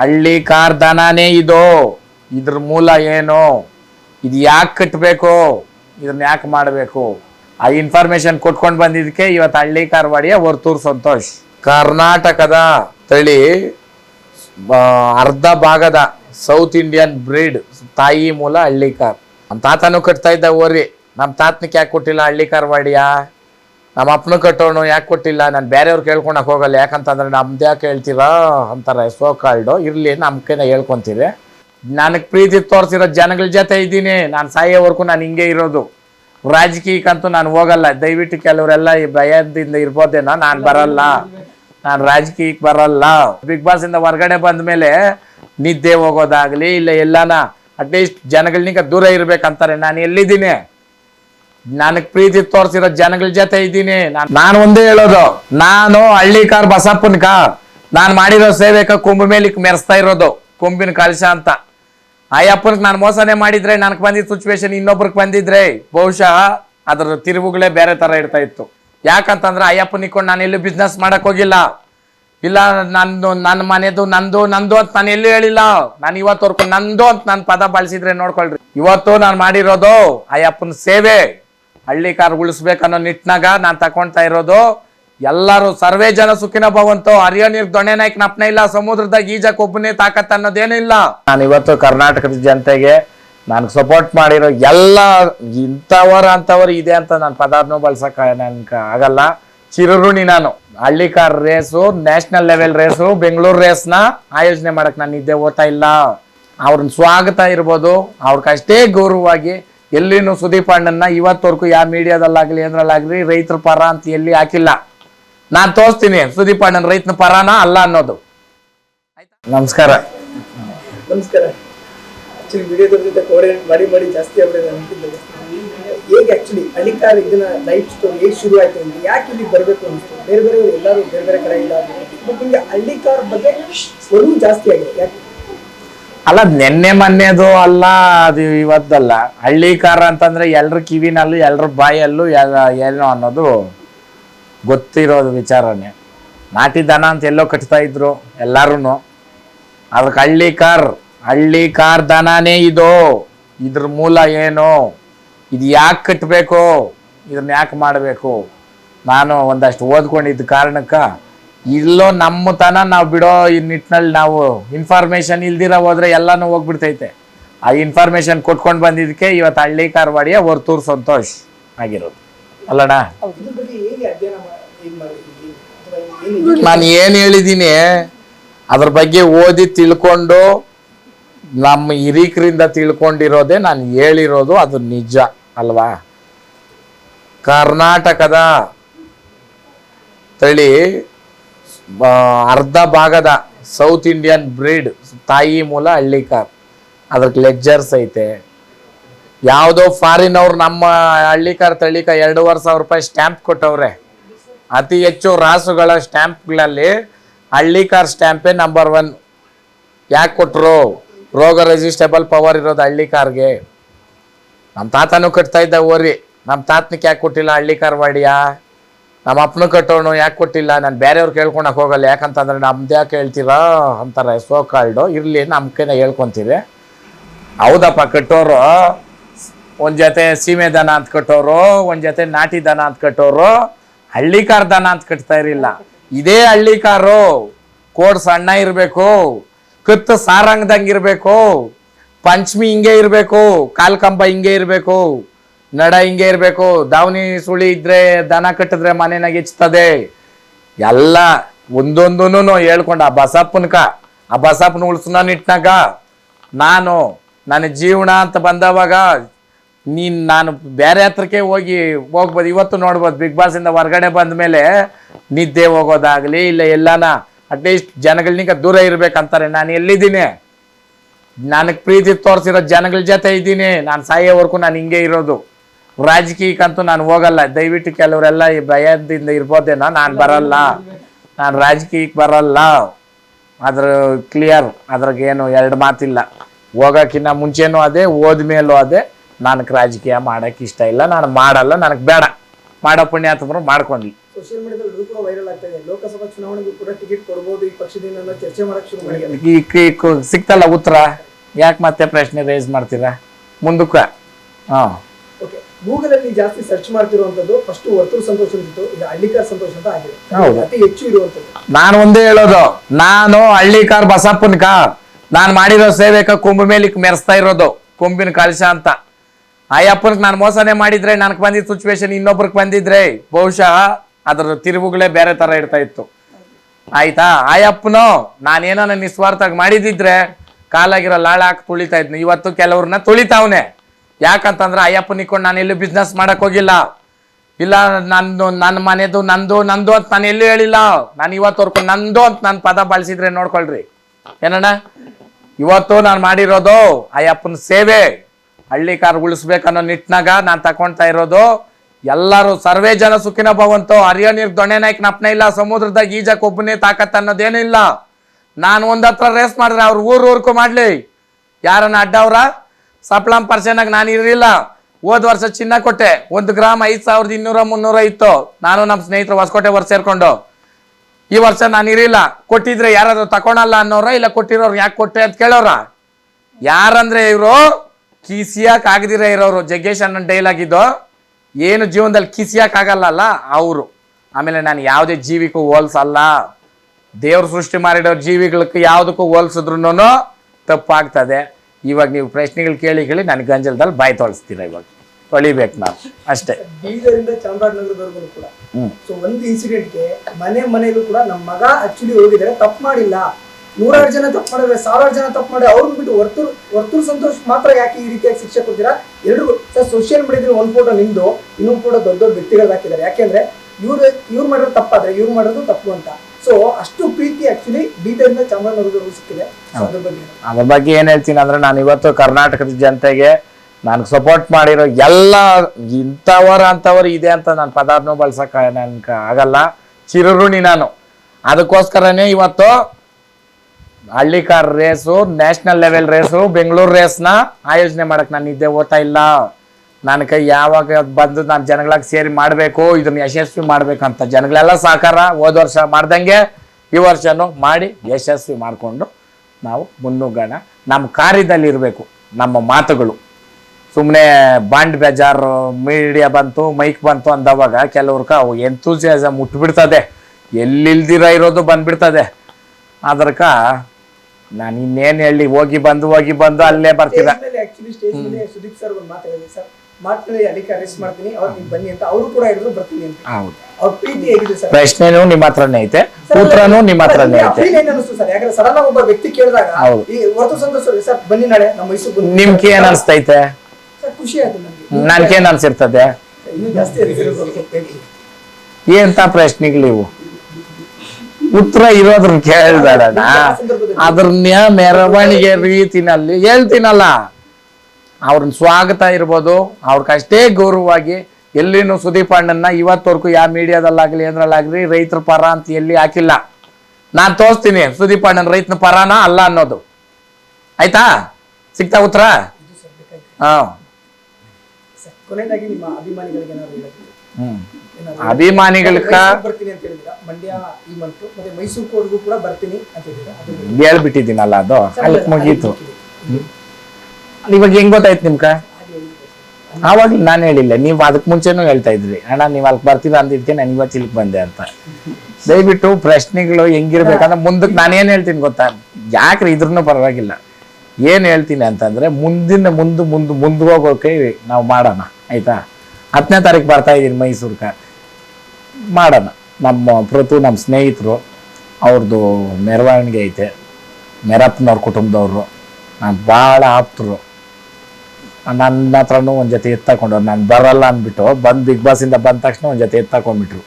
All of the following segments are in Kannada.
ಹಳ್ಳಿ ಕಾರ್ದನಾನೇ ಇದು. ಇದ್ರ ಮೂಲ ಏನು? ಇದು ಯಾಕೆ ಕಟ್ಟಬೇಕು ಇದನ್ನ ಯಾಕೆ ಮಾಡಬೇಕು? ಆ ಇನ್ಫಾರ್ಮೇಶನ್ ಕೊಟ್ಕೊಂಡು ಬಂದಿದ್ದಕ್ಕೆ ಇವತ್ತು ಹಳ್ಳಿ ಕಾರ್ವಾಡಿಯ ವರ್ತೂರ್ ಸಂತೋಷ್. ಕರ್ನಾಟಕದ ತಳಿ ಅರ್ಧ ಭಾಗದ ಸೌತ್ ಇಂಡಿಯನ್ ಬ್ರೀಡ್ ತಾಯಿ ಮೂಲ ಹಳ್ಳಿ ಕಾರ್. ನಮ್ಮ ತಾತನೂ ಕಟ್ತಾ ಇದ್ದ ಓರಿ ನಮ್ಮ ತಾತನಿಗೆ ಯಾಕೆ ಕೊಟ್ಟಿಲ್ಲ ಹಳ್ಳಿ ಕಾರ್ವಾಡಿಯ? ನಮ್ಮ ಅಪ್ಪನ ಕಟ್ಟೋಣ ಯಾಕೆ ಕೊಟ್ಟಿಲ್ಲ? ನಾನು ಬೇರೆಯವ್ರು ಕೇಳ್ಕೊಳಕ್ ಹೋಗಲ್ಲ. ಯಾಕಂತಂದ್ರೆ ನಮ್ದು ಯಾಕೆ ಹೇಳ್ತೀರಾ ಅಂತಾರೆ ಸೋ ಕಾಲ್ಡು. ಇರಲಿ ನಮ್ಕೇನ ಹೇಳ್ಕೊಂತೀವಿ. ನನಗೆ ಪ್ರೀತಿ ತೋರಿಸಿರೋ ಜನಗಳ ಜೊತೆ ಇದ್ದೀನಿ. ನಾನು ಸಾಯೋವರೆಗೂ ನಾನು ಹಿಂಗೆ ಇರೋದು. ರಾಜಕೀಯಕ್ಕಂತೂ ನಾನು ಹೋಗಲ್ಲ. ದಯವಿಟ್ಟು ಕೆಲವರೆಲ್ಲ ಈ ಭಯದಿಂದ ಇರ್ಬೋದೇನೋ, ನಾನು ಬರಲ್ಲ. ನಾನು ರಾಜಕೀಯಕ್ಕೆ ಬರಲ್ಲ. ಬಿಗ್ ಬಾಸಿಂದ ಹೊರಗಡೆ ಬಂದ ಮೇಲೆ ನಿದ್ದೆ ಹೋಗೋದಾಗಲಿ, ಇಲ್ಲ ಎಲ್ಲಾನ, ಅಟ್ಲೀಸ್ಟ್ ಜನಗಳನಿಗೆ ದೂರ ಇರಬೇಕಂತಾರೆ. ನಾನು ಎಲ್ಲಿದ್ದೀನಿ? ನನಗೆ ಪ್ರೀತಿ ತೋರ್ಸಿರೋ ಜನಗಳ ಜೊತೆ ಇದ್ದೀನಿ. ನಾನು ಒಂದೇ ಹೇಳೋದು. ನಾನು ಹಳ್ಳಿ ಕಾರ್ ಬಸಪ್ಪನ ಕಾರ್. ನಾನು ಮಾಡಿರೋ ಸೇವೆಕ ಕುಂಭ ಮೇಲಿಕ್ ಮೆರೆಸ್ತಾ ಇರೋದು. ಕುಂಬಿನ ಕಳಶ ಅಂತ. ಅಯ್ಯಪ್ಪನಿಗೆ ನಾನು ಮೋಸನೆ ಮಾಡಿದ್ರೆ ನನಗೆ ಬಂದಿದ್ದ ಸಿಚುವೇಶನ್ ಇನ್ನೊಬ್ರಿಗೆ ಬಂದಿದ್ರೆ ಬಹುಶಃ ಅದರ ತಿರುವುಗಳೇ ಬೇರೆ ತರ ಇರ್ತಾ ಇತ್ತು. ಯಾಕಂತಂದ್ರೆ ಅಯ್ಯಪ್ಪನ ಇಕ್ಕೊಂಡು ನಾನು ಎಲ್ಲೂ ಬಿಸ್ನೆಸ್ ಮಾಡಕ್ ಹೋಗಿಲ್ಲ. ಇಲ್ಲ, ನಂದು ನನ್ನ ಮನೆದು ನಂದು ನಂದು ಅಂತ ನಾನು ಎಲ್ಲೂ ಹೇಳಿಲ್ಲ. ನಾನು ಇವತ್ತು ನಂದು ಅಂತ ನನ್ನ ಪದ ಬಳಸಿದ್ರೆ ನೋಡ್ಕೊಳ್ರಿ. ಇವತ್ತು ನಾನು ಮಾಡಿರೋದು ಅಯ್ಯಪ್ಪನ ಸೇವೆ. ಹಳ್ಳಿ ಕಾರ್ ಉಳಿಸ್ಬೇಕನ್ನೋ ನಿಟ್ಟಿನಾಗ ನಾನು ತಕೊಂತಾ ಇರೋದು. ಎಲ್ಲರೂ ಸರ್ವೇ ಜನ ಸುಖಿನ ಭವಂತು, ಅರಿಯೋ ನೀರ್ ದೊಣ್ಣೆ ನಾಯ್ಕ ನಪ್ನ ಇಲ್ಲ, ಸಮುದ್ರದಾಗ ಈಜಕ್ ಒಬ್ಬನೇ ತಾಕತ್ ಅನ್ನೋದೇನಿಲ್ಲ ನಾನು ಇವತ್ತು ಕರ್ನಾಟಕದ ಜನತೆಗೆ ನನಗೆ ಸಪೋರ್ಟ್ ಮಾಡಿರೋ ಎಲ್ಲ ಇಂಥವರು ಅಂಥವ್ರು ಇದೆ ಅಂತ ನಾನು ಪದಾರ್ಥ ಬಳಸಕ್ ನನ್ಗೆ ಆಗಲ್ಲ. ಚಿರುರುಣಿ ನಾನು. Hallikar race, national level race, Bengaluru ರೇಸ್ನ ಆಯೋಜನೆ ಮಾಡಕ್ ನಾನು ನಿದ್ದೆ ಓದ್ತಾ ಇಲ್ಲ. ಅವ್ರನ್ನ ಸ್ವಾಗತ ಇರ್ಬೋದು. ಅವ್ರಿಗೆ ಅಷ್ಟೇ ಗೌರವವಾಗಿ ಎಲ್ಲಿನೂ ಸುದೀಪ್ ಅಣ್ಣನ್ನ ಇವತ್ತವರೆಗೂ ಯಾವ ಮೀಡಿಯಾದಲ್ಲಾಗ್ಲಿ ಏನ್ರಲ್ಲಾಗ್ಲಿ ರೈತರ ಪರ ಅಂತ ಎಲ್ಲಿ ಹಾಕಿಲ್ಲ. ನಾನು ತೋರಿಸ್ತೀನಿ, ಸುದೀಪ್ ಅಣ್ಣನ ರೈತನ ಪರಾನ ಅಲ್ಲ ಅನ್ನೋದು. ನಮಸ್ಕಾರ. ನಮಸ್ಕಾರ. ಮಾಡಿ ಮಾಡಿ ಜಾಸ್ತಿ ಹೇಗೆ ಆಕ್ಚುಲಿ ಹಳ್ಳಿಕಾರ ಇದನ್ನ ಲೈಫ್ ಸ್ಟೋರಿ ಹೇಗೆ ಶುರು ಆಯ್ತು ಅಂತ, ಯಾಕೆ ಇಲ್ಲಿ ಬರಬೇಕು ಅನಿಸ್ತು ಬೇರೆ ಬೇರೆ ಎಲ್ಲರೂ ಬೇರೆ ಬೇರೆ ಕಡೆ ಇಲ್ಲ ನಿಮ್ಗೆ ಹಳ್ಳಿಕಾರ ಬಗ್ಗೆ ಸ್ವಲ್ಪ ಜಾಸ್ತಿ ಆಗಿದೆ. ಯಾಕೆ? ಅಲ್ಲ, ನೆನ್ನೆ ಮೊನ್ನೆದು ಅಲ್ಲ, ಅದು ಇವತ್ತಲ್ಲ. ಹಳ್ಳಿ ಕಾರ ಅಂತಂದ್ರೆ ಎಲ್ರ ಕಿವಿನಲ್ಲೂ, ಎಲ್ರ ಬಾಯಲ್ಲೂ ಎಲ್- ಏನೋ ಅನ್ನೋದು ಗೊತ್ತಿರೋದು ವಿಚಾರನೇ. ನಾಟಿ ದನ ಅಂತ ಎಲ್ಲೋ ಕಟ್ತಾ ಇದ್ರು ಎಲ್ಲಾರು ಅದಕ್ಕೆ ಹಳ್ಳಿ ಕಾರ್ ಹಳ್ಳಿ ಕಾರ್ ಇದು. ಇದ್ರ ಮೂಲ ಏನು? ಇದು ಯಾಕೆ ಕಟ್ಟಬೇಕು ಇದನ್ನ ಯಾಕೆ ಮಾಡಬೇಕು? ನಾನು ಒಂದಷ್ಟು ಓದ್ಕೊಂಡಿದ್ದ ಕಾರಣಕ್ಕೆ ಇಲ್ಲೋ ನಮ್ಮ ತನ ನಾವು ಬಿಡೋ ಈ ನಿಟ್ಟಿನಲ್ಲಿ ನಾವು ಇನ್ಫಾರ್ಮೇಶನ್ ಇಲ್ದಿರ ಹೋದ್ರೆ ಎಲ್ಲಾನು ಹೋಗ್ಬಿಡ್ತೈತೆ. ಆ ಇನ್ಫಾರ್ಮೇಶನ್ ಕೊಟ್ಕೊಂಡು ಬಂದಿದ್ದಕ್ಕೆ ಇವತ್ತು ಹಳ್ಳಿ ಕಾರವಾಡಿಯ ವರ್ತೂರ್ ಸಂತೋಷ್ ಆಗಿರೋದು. ಅಲ್ಲಣ್ಣ? ನಾನು ಏನು ಹೇಳಿದ್ದೀನಿ ಅದ್ರ ಬಗ್ಗೆ ಓದಿ ತಿಳ್ಕೊಂಡು ನಮ್ಮ ಹಿರೀಕರಿಂದ ತಿಳ್ಕೊಂಡಿರೋದೇ ನಾನು ಹೇಳಿರೋದು ಅದು ನಿಜ, ಅಲ್ವಾ? ಕರ್ನಾಟಕದ ತಳಿ ಅರ್ಧ ಭಾಗದ ಸೌತ್ ಇಂಡಿಯನ್ ಬ್ರೀಡ್ ತಾಯಿ ಮೂಲ ಹಳ್ಳಿ ಕಾರ್ ಅದಕ್ಕೆ ಲೆಜ್ಜರ್ಸ್ ಐತೆ. ಯಾವುದೋ ಫಾರಿನ್ ಅವ್ರು ನಮ್ಮ ಹಳ್ಳಿ ಕಾರ್ ತಳ್ಳಿಕ ಎರಡೂವರೆ ಸಾವಿರ ರೂಪಾಯಿ ಸ್ಟ್ಯಾಂಪ್ ಕೊಟ್ಟವ್ರೆ. ಅತಿ ಹೆಚ್ಚು ರಾಸುಗಳ ಸ್ಟ್ಯಾಂಪ್ಗಳಲ್ಲಿ ಹಳ್ಳಿ ಕಾರ್ ಸ್ಟ್ಯಾಂಪೇ ನಂಬರ್ ಒನ್ ಯಾಕೆ ಕೊಟ್ಟರು ರೋಗ ರೆಸಿಸ್ಟೇಬಲ್ ಪವರ್ ಇರೋದು ಹಳ್ಳಿ ಕಾರ್ಗೆ ನಮ್ಮ ತಾತನೂ ಕಟ್ತಾ ಇದ್ದ ಓರಿ ನಮ್ಮ ತಾತನಿಗೆ ಯಾಕೆ ಕೊಟ್ಟಿಲ್ಲ ಹಳ್ಳಿ ಕಾರ್ ವಾಡಿಯ? ನಮ್ಮ ಅಪ್ಪನ ಕಟ್ಟೋಣ ಯಾಕೆ ಕೊಟ್ಟಿಲ್ಲ? ನಾನು ಬೇರೆಯವ್ರು ಕೇಳ್ಕೊಳಕ್ ಹೋಗಲ್ಲ. ಯಾಕಂತಂದ್ರೆ ನಮ್ದು ಯಾಕೆ ಹೇಳ್ತೀರಾ? ಅಂತಾರೆ ಸೋ ಕಾಲ್ಡು ಇರಲಿ ನಮ್ಮ ಕೈನ ಹೇಳ್ಕೊತೀವಿ. ಹೌದಪ್ಪ, ಕಟ್ಟೋರು. ಒಂದು ಜೊತೆ ಸೀಮೆ ದನ ಅಂತ ಕಟ್ಟೋರು, ಒಂದು ಜೊತೆ ನಾಟಿ ದನ ಅಂತ ಕಟ್ಟೋರು ಹಳ್ಳಿ ಕಾರ್ ದನ ಅಂತ ಕಟ್ತಾ ಇರಲಿಲ್ಲ. ಇದೇ ಹಳ್ಳಿ ಕಾರು ಕೋಡ್ ಸಣ್ಣ ಇರಬೇಕು, ಕತ್ತು ಸಾರಂಗ್ದಂಗೆ ಇರಬೇಕು, ಪಂಚಮಿ ಹಿಂಗೆ ಇರಬೇಕು, ಕಾಲ್ಕಂಬ ಹಿಂಗೆ ಇರಬೇಕು. ನಡ ಹಿಂಗೆ ಇರಬೇಕು. ದಾವಣಿ ಸುಳಿ ಇದ್ರೆ ದನ ಕಟ್ಟಿದ್ರೆ ಮನೆನಾಗ ಗೆಚ್ತದೆ ಎಲ್ಲ ಒಂದೊಂದೂ ಹೇಳ್ಕೊಂಡ ಆ ಬಸಪ್ಪನ್ಕ ಆ ಬಸಪ್ಪನ ಉಳ್ಸನ ನಿಟ್ನಾಗ ನಾನು ನನ್ನ ಜೀವನ ಅಂತ ಬಂದವಾಗ ನೀನ್ ನಾನು ಬೇರೆ ಹತ್ರಕ್ಕೆ ಹೋಗಿ ಹೋಗ್ಬೋದು. ಇವತ್ತು ನೋಡ್ಬೋದು ಬಿಗ್ ಬಾಸ್ ಇಂದ ಹೊರಗಡೆ ಬಂದ ಮೇಲೆ ನಿದ್ದೆ ಹೋಗೋದಾಗ್ಲಿ ಇಲ್ಲ ಎಲ್ಲಾನ ಅಟ್ಲೀಸ್ಟ್ ಜನಗಳನಿಗೆ ದೂರ ಇರ್ಬೇಕಂತಾರೆ. ನಾನು ಎಲ್ಲಿದ್ದೀನಿ? ನನಗೆ ಪ್ರೀತಿ ತೋರಿಸಿರೋ ಜನಗಳ ಜೊತೆ ಇದ್ದೀನಿ. ನಾನು ಸಾಯೋವರೆಗೂ ನಾನು ಹಿಂಗೆ ಇರೋದು. ರಾಜಕೀಯಕ್ಕಂತೂ ನಾನು ಹೋಗಲ್ಲ. ದಯವಿಟ್ಟು ಕೆಲವರೆಲ್ಲ ಈ ಭಯದಿಂದ ಇರ್ಬೋದೇನೋ ನಾನು ಬರಲ್ಲ. ನಾನು ರಾಜಕೀಯಕ್ಕೆ ಬರಲ್ಲ. ಅದ್ರ ಕ್ಲಿಯರ್ ಅದ್ರಾಗೇನು ಎರಡು ಮಾತಿಲ್ಲ. ಹೋಗೋಕ್ಕಿಂತ ಮುಂಚೆನೂ ಅದೇ ಹೋದ್ಮೇಲೂ ಅದೇ. ನನಗೆ ರಾಜಕೀಯ ಮಾಡೋಕ್ಕೆ ಇಷ್ಟ ಇಲ್ಲ. ನಾನು ಮಾಡಲ್ಲ ನನಗೆ ಬೇಡ. ಮಾಡೋ ಪುಣ್ಯಾತ್ಮರು ಮಾಡ್ಕೊಂಡ್ಲಿ ಸೋಷಿಯಲ್ ಮೀಡಿಯಾದಲ್ಲಿ ಕೂಡ ವೈರಲ್ ಆಗ್ತಾ ಇದೆ. ಲೋಕಸಭಾ ಚುನಾವಣೆಗೂ ಕೂಡ ಟಿಕೆಟ್ ಕೊಡ್ಬೋದು. ಈ ಪಕ್ಷದಿಂದ ಚರ್ಚೆ ಮಾಡಕ್ ಶುರು ಮಾಡಿದ್ದಾರೆ ಸಿಕ್ತಲ್ಲ ಉತ್ತರ. ಯಾಕೆ ಮತ್ತೆ ಪ್ರಶ್ನೆ ರೇಸ್ ಮಾಡ್ತೀರಾ? ಮುಂದಕ್ಕೆ. ಹಾಂ. ಓಕೆ ಗೂಗಲ್ ಅಲ್ಲಿ ಜಾಸ್ತಿ ಸರ್ಚ್ ಮಾಡ್ತಿರುವಂತದ್ದು ಫಸ್ಟ್ ವರ್ತೂರ್ ಸಂತೋಷ್ ಅಂತಿತ್ತು ಈಗ ಹಳ್ಳಿಕಾರ್ ಸಂತೋಷ ಅಂತ ಆಗಿದೆ. ಅತಿ ಹೆಚ್ಚು ಇರುವಂತದ್ದು ನಾನು ಒಂದೇ ಹೇಳೋದು. ನಾನು ಹಳ್ಳಿಕಾರ್ ಬಸಪ್ಪನ ಕಾರ್. ನಾನು ಮಾಡಿರೋ ಸೇವೆಕ ಕುಂಭ ಮೇಲಿಕ್ ಮೆರೆಸ್ತಾ ಇರೋದು. ಕುಂಬಿನ ಕಲಶ ಅಂತ. ಅಯ್ಯಪ್ಪನಿಗೆ ನಾನು ಮೋಸನೆ ಮಾಡಿದ್ರೆ ನನಗೆ ಬಂದಿದ್ದ ಸಿಚುವೇಶನ್ ಇನ್ನೊಬ್ರಿಗೆ ಬಂದಿದ್ರೆ ಬಹುಶಃ ಅದರ ತಿರುವುಗಳೇ ಬೇರೆ ತರ ಇರ್ತಾ ಇತ್ತು. ಆಯ್ತಾ? ಆಯಪ್ಪನು ನಾನೇನೋ ನನ್ನ ನಿಸ್ವಾರ್ಥಾಗಿ ಮಾಡಿದಿದ್ರೆ ಕಾಲಾಗಿರೋ ಲಾಳ ಹಾಕಿ ತುಳಿತಾ ಇದ್ನು. ಇವತ್ತು ಕೆಲವ್ರನ್ನ ತುಳಿತಾವ್ನೆ. ಯಾಕಂತಂದ್ರೆ ಅಯ್ಯಪ್ಪನ ನಾನು ಎಲ್ಲೂ ಬಿಸ್ನೆಸ್ ಮಾಡಕ್ ಹೋಗಿಲ್ಲ. ಇಲ್ಲ, ನಂದು, ನನ್ನ ಮನೆದು ನಂದು ನಂದು ಅಂತ ನಾನು ಎಲ್ಲೂ ಹೇಳಿಲ್ಲ. ನಾನು ಇವತ್ತು ಇವತ್ತವರೆಗೂ ನಂದು ಅಂತ ನಾನು ಪದ ಬಳಸಿದ್ರೆ ನೋಡ್ಕೊಳ್ರಿ. ಏನಣ್ಣ? ಇವತ್ತು ನಾನು ಮಾಡಿರೋದು ಅಯ್ಯಪ್ಪನ ಸೇವೆ. ಹಳ್ಳಿ ಕಾರ್ ಉಳಿಸ್ಬೇಕನ್ನೋ ನಿಟ್ಟಿನಾಗ ನಾನು ತಗೊಳ್ತಾ ಇರೋದು. ಎಲ್ಲರೂ ಸರ್ವೇ ಜನ ಸುಖಿನ ಭವಂತು ಹರಿಯೋ ನೀರ್ ದೊಣ್ಣೆ ನಾಯ್ಕ ನಪ್ನ ಇಲ್ಲ ಸಮುದ್ರದಾಗ ಈಜಕ್ ಒಬ್ಬನೇ ತಾಕತ್ ಅನ್ನೋದೇನಿಲ್ಲ ನಾನು ಒಂದ್ ಹತ್ರ ರೇಸ್ ಮಾಡಿದ್ರೆ ಅವ್ರು ಊರು ಊರ್ಕು ಮಾಡ್ಲಿ. ಯಾರನ್ನ ಅಡ್ಡವ್ರ? ಸಪ್ಲಂ ಪರ್ಸೆನಾಗ ನಾನು ಇರಲಿಲ್ಲ. ಹೋದ ವರ್ಷ ಚಿನ್ನ ಕೊಟ್ಟೆ. ಒಂದು ಗ್ರಾಮ್ ಐದು ಸಾವಿರದ ಇನ್ನೂರ ಮುನ್ನೂರ ಇತ್ತು. ನಾನು ನಮ್ಮ ಸ್ನೇಹಿತರು ಹೊಸಕೋಟೆ ವರ್ಷ ಸೇರ್ಕೊಂಡು. ಈ ವರ್ಷ ನಾನು ಇರಲಿಲ್ಲ. ಕೊಟ್ಟಿದ್ರೆ ಯಾರಾದ್ರೂ ತಕೊಳಲ್ಲ ಅನ್ನೋರ ಇಲ್ಲ ಕೊಟ್ಟಿರೋರು ಯಾಕೆ ಕೊಟ್ಟೆ ಅಂತ ಕೇಳೋರ? ಯಾರಂದ್ರೆ ಇವರು? ಕಿಸಿಯಕ್ ಆಗದಿರ ಇರೋರು. ಜಗ್ಗೇಶ್ ಅಣ್ಣನ ಡೈಲಾಗಿದ್ದು ಏನು ಜೀವನದಲ್ಲಿ ಕಿಸಿಯಕ್ ಆಗಲ್ಲ ಅವರು. ಆಮೇಲೆ ನಾನು ಯಾವುದೇ ಜೀವಿಗೂ ಹೋಲ್ಸಲ್ಲ. ದೇವ್ರು ಸೃಷ್ಟಿ ಮಾಡಿರೋ ಜೀವಿಗಳಿಗೆ ಯಾವುದಕ್ಕೂ ಹೋಲ್ಸಿದ್ರು ತಪ್ಪಾಗ್ತದೆ. ಇವಾಗ ನೀವು ಪ್ರಶ್ನೆಗಳು ಕೇಳಿ ಕೇಳಿ ನನ್ನ ಗಂಜಲದಲ್ಲಿ ಬಾಯಿ ತೊಳಸ್ತೀರ ಇವಾಗ. ಹೊಳಿಬೇಕು ನಾವು. ಅಷ್ಟೇ. ಬೀದರಿಂದ ಚಾಮರಾಜನಗರದವರೆಗೂ ಕೂಡ. ಸೊ ಒಂದು ಇನ್ಸಿಡೆಂಟ್ಗೆ ಮನೆ ಮನೆಯಲ್ಲೂ ಕೂಡ ನಮ್ಮ ಮಗ ಆಕ್ಚುಲಿ ಹೋಗಿದ್ದಾರೆ. ತಪ್ಪು ಮಾಡಿಲ್ಲ. ನೂರಾರು ಜನ ತಪ್ಪು ಮಾಡಿದ್ರೆ ಸಾವಿರಾರು ಜನ ತಪ್ಪು ಮಾಡಿ ಅವ್ರನ್ನ ಬಿಟ್ಟು ಹೊರ್ತು ಹೊರ್ತು ಸಂತೋಷ್ ಮಾತ್ರ ಯಾಕೆ ಈ ರೀತಿಯಾಗಿ ಶಿಕ್ಷೆ ಕೊಡ್ತೀರಾ? ಎರಡು ಸರ್ ಸೋಷಿಯಲ್ ಮೀಡಿಯಾದಲ್ಲಿ ಒಂದು ಫೋಟೋ ನಿಮ್ದು ಇನ್ನೊಂದು ಫೋಟೋ ದೊಡ್ಡ ದೊಡ್ಡ ವ್ಯಕ್ತಿಗಳು ಹಾಕಿದ್ದಾರೆ. ಯಾಕೆಂದ್ರೆ ಇವ್ರು ಇವ್ರು ಮಾಡಿರೋದು ತಪ್ಪಾದ್ರೆ ಇವ್ರು ಮಾಡೋದು ತಪ್ಪು ಅಂತ. ಸೊ ಅಷ್ಟು ಪ್ರೀತಿ ಆಕ್ಚುಲಿ ಬೀದರ್ನ ಚಾಮರಾಜನಗರದವರು ಸಿಕ್ಕಿದೆ. ಅದ್ರ ಬಗ್ಗೆ ಅದ್ರ ಬಗ್ಗೆ ಏನ್ ಹೇಳ್ತೀನಿ ಅಂದ್ರೆ ನಾನು ಇವತ್ತು ಕರ್ನಾಟಕದ ಜನತೆಗೆ ನನ್ಗೆ ಸಪೋರ್ಟ್ ಮಾಡಿರೋ ಎಲ್ಲ ಇಂಥವರ ಅಂತವ್ರು ಇದೆ ಅಂತ ನಾನು ಪದಾರ್ಥ ಬಳಸಕ್ಕ ನನ್ಗೆ ಆಗಲ್ಲ. ಚಿರಋಣಿ ನಾನು. ಅದಕ್ಕೋಸ್ಕರನೇ ಇವತ್ತು Hallikar race national level race Bengaluru ರೇಸ್ನ ಆಯೋಜನೆ ಮಾಡಕ್ಕೆ ನಾನು ನಿದ್ದೆ ಓದ್ತಾ ಇಲ್ಲ. ನನ್ನ ಕೈ ಯಾವಾಗ ಬಂದು ನಾನು ಜನಗಳಿಗೆ ಸೇರಿ ಮಾಡಬೇಕು ಇದನ್ನು ಯಶಸ್ವಿ ಮಾಡ್ಬೇಕಂತ. ಜನಗಳೆಲ್ಲ ಸಹಕಾರ ಹೋದ ವರ್ಷ ಮಾಡ್ದಂಗೆ ಈ ವರ್ಷನೂ ಮಾಡಿ ಯಶಸ್ವಿ ಮಾಡಿಕೊಂಡು ನಾವು ಮುನ್ನುಗ್ಗೋಣ. ನಮ್ಮ ಕಾರ್ಯದಲ್ಲಿ ಇರಬೇಕು ನಮ್ಮ ಮಾತುಗಳು. ಸುಮ್ಮನೆ ಬಾಂಡ್ ಬೇಜಾರು ಮೀಡಿಯಾ ಬಂತು ಮೈಕ್ ಬಂತು ಅಂದವಾಗ ಕೆಲವ್ರಕ ಅವು ಎಂತೂಸಿಯಾಸಮ್ ಮುಟ್ಬಿಡ್ತದೆ ಎಲ್ಲಿಲ್ದಿರ ಇರೋದು ಬಂದ್ಬಿಡ್ತದೆ. ಅದ್ರಕ ನಾನು ಇನ್ನೇನು ಹೇಳಿ ಹೋಗಿ ಬಂದು ಹೋಗಿ ಬಂದು ಅಲ್ಲೇ ಬರ್ತೀರ. ಸುದೀಪ್ ಸರ್ ಒಂದು ಸರ್ ಮಾತಿನಲ್ಲಿ ಅಲ್ಲಿ ಅರೆಸ್ಟ್ ಮಾಡ್ತೀನಿ ಅವ್ರು ಬನ್ನಿ ಅಂತ ಅವರು ಕೂಡ ಹೇಳಿದ್ರು ಬರ್ತೀನಿ ಅಂತ. ಹೌದು. ಅವ್ರ ಪ್ರೀತಿ ಹೇಗಿದೆ ಸರ್? ಪ್ರಶ್ನೆನೂ ನಿಮ್ಮ ಹತ್ರನೇ ಐತೆ ಪುತ್ರನು ನಿಮ್ಮ ಹತ್ರನೇ ಐತೆ. ಅಫೀಲ್ ಏನ್ ಅನಿಸ್ತು ಸರ್? ಯಾಕಂದ್ರೆ ಸಡನ್ ಒಬ್ಬ ವ್ಯಕ್ತಿ ಕೇಳಿದಾಗ ಹೌದು. ಈ ಹೊರತು ಸಂತೋಷ ಸರ್ ಬನ್ನಿ ನಾಳೆ ನಮ್ಮ ಮೈಸೂರು ನಿಮ್ಗೆ ಏನ್ ಅನ್ಸ್ತೈತೆ? ಸರ್ ಖುಷಿ ಆಯ್ತು ನನಗೆ. ನನ್ಗೇನ್ ಅನ್ಸಿರ್ತದೆ? ಇನ್ನೂ ಜಾಸ್ತಿ ಇವು ಎಂತ ಪ್ರಶ್ನೆಗಳಿವು ಉತ್ತರ ಇರೋದ್ರ ಕೇಳ್ಬೇಡಣ ಅದ್ರನ್ನ ಮೆರವಣಿಗೆ ರೀತಿನಲ್ಲಿ ಹೇಳ್ತೀನಲ್ಲ. ಅವ್ರನ್ನ ಸ್ವಾಗತ ಇರ್ಬೋದು ಅವ್ರಿಗಷ್ಟೇ ಗೌರವವಾಗಿ ಎಲ್ಲಿನೂ ಸುದೀಪ್ ಅಣ್ಣನ್ನ ಇವತ್ತವರೆಗೂ ಯಾವ ಮೀಡಿಯಾದಲ್ಲಾಗಲಿ ಏನರಲ್ಲಾಗಲಿ ರೈತರ ಪರ ಅಂತ ಎಲ್ಲಿ ಹಾಕಿಲ್ಲ. ನಾನು ತೋರಿಸ್ತೀನಿ ಸುದೀಪ್ ಅಣ್ಣನ ರೈತನ ಪರಾನ ಅಲ್ಲ ಅನ್ನೋದು. ಆಯ್ತಾ? ಸಿಗ್ತಾ ಉತ್ತರ? ಹಾಂ. ಸರ್, ಕೊನೆಯದಾಗಿ ನಿಮ್ಮ ಅಭಿಮಾನಿಗಳಿಗೆ ಏನಾದ್ರು ಹೇಳೋದು ಹ್ಮ್. ಏನಾದ್ರು ಅಭಿಮಾನಿಗಳ್ಕ ಮೈಸೂರು ಬರ್ತೀನಿ ಅಂತ ಹೇಳಿದ್ರ? ಮಂಡ್ಯ ಈ ಮಂತು ಮತ್ತೆ ಮೈಸೂರು ಕೋರ್ಟ್ಗೂ ಕೂಡ ಬರ್ತೀನಿ ಅಂತ ಹೇಳಿದ್ರ? ಅದು ಹೇಳಿ. ಹೇಳ್ಬಿಟ್ಟಿದ್ದೀನಲ್ಲ ಅದು. ಅಲ್ಲಿ ಮುಗೀತು. ಇವಾಗ ಹೆಂಗ್ ಗೊತ್ತಾಯ್ತು ನಿಮ್ಕ ಆವಾಗ. ನಾನು ಹೇಳಿಲ್ಲ, ನೀವು ಅದಕ್ಕೆ ಮುಂಚೆನೂ ಹೇಳ್ತಾ ಇದ್ರಿ. ಅಣ್ಣ, ನೀವು ಅಲ್ಲಿ ಬರ್ತೀರಾ ಅಂದಿದ್ಕೆ ನಾನು ಇವತ್ತು ಬಂದೆ ಅಂತ. ದಯವಿಟ್ಟು ಪ್ರಶ್ನೆಗಳು ಹೆಂಗಿರ್ಬೇಕಂದ್ರೆ ಮುಂದಕ್ಕೆ ನಾನು ಏನು ಹೇಳ್ತೀನಿ ಗೊತ್ತಾ? ಯಾಕ್ರಿ ಇದ್ರೂ ಪರವಾಗಿಲ್ಲ. ಏನು ಹೇಳ್ತೀನಿ ಅಂತಂದ್ರೆ ಮುಂದಿನ ಮುಂದೆ ಮುಂದೆ ಮುಂದೆ ಹೋಗೋಕೆ ನಾವು ಮಾಡೋಣ, ಆಯ್ತಾ? ಹತ್ತನೇ ತಾರೀಕು ಬರ್ತಾ ಇದ್ದೀನಿ ಮೈಸೂರ್ಗೆ ಮಾಡೋಣ. ನಮ್ಮ ಪ್ರತು ನಮ್ಮ ಸ್ನೇಹಿತರು ಅವ್ರದ್ದು ಮೆರವಣಿಗೆ ಐತೆ. ಮೆರಪ್ಪನವ್ರ ಕುಟುಂಬದವರು. ನಾನು ಭಾಳ ಆಪ್ತರು. ನನ್ನ ಹತ್ರನೂ ಒಂದು ಜೊತೆ ಎತ್ತಾಕೊಂಡವ್ರು ನಾನು ಬರಲ್ಲ ಅಂದ್ಬಿಟ್ಟು ಬಂದು ಬಿಗ್ ಬಾಸಿಂದ ಬಂದ ತಕ್ಷಣ ಒಂದು ಜೊತೆ ಎತ್ತಾಕೊಂಡ್ಬಿಟ್ರು.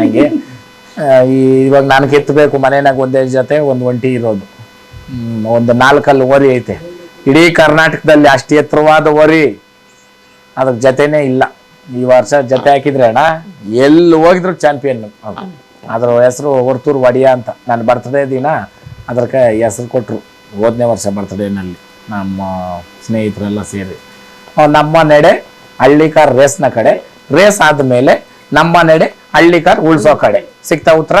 ಹಂಗೆ ಈ ಇವಾಗ ನಾನು ಕೆತ್ತಬೇಕು ಮನೆಯಾಗ ಒಂದೇ ಜೊತೆ ಒಂದು ಒಂಟಿ ಇರೋದು. ಒಂದು ನಾಲ್ಕಲ್ಲಿ ಓರಿ ಐತೆ. ಇಡೀ ಕರ್ನಾಟಕದಲ್ಲಿ ಅಷ್ಟು ಎತ್ತರವಾದ ಓರಿ. ಅದಕ್ಕೆ ಜೊತೆನೇ ಇಲ್ಲ. ಈ ವರ್ಷ ಜೊತೆ ಹಾಕಿದ್ರೆ ಅಣ್ಣ, ಎಲ್ಲಿ ಹೋಗಿದ್ರು ಚಾಂಪಿಯನ್ ಅದ್ರ ಹೆಸರು ಹೊರ್ತೂರು ವಡಿಯ ಅಂತ. ನಾನು ಬರ್ತಡೇ ದಿನ ಅದಕ್ಕೆ ಹೆಸರು ಕೊಟ್ಟರು ಹೋದನೇ ವರ್ಷ ಬರ್ತ್ಡೇನಲ್ಲಿ ನಮ್ಮ ಸ್ನೇಹಿತರೆಲ್ಲ ಸೇರಿ. ನಮ್ಮ ನಡೆ ಹಳ್ಳಿಕಾರ್ ರೇಸ್ನ ಕಡೆ. ರೇಸ್ ಆದ್ಮೇಲೆ ನಮ್ಮ ನಡೆ ಹಳ್ಳಿ ಕಾರ್ ಉಳ್ಸೋ ಕಡೆ. ಸಿಗ್ತಾ ಉತ್ತರ?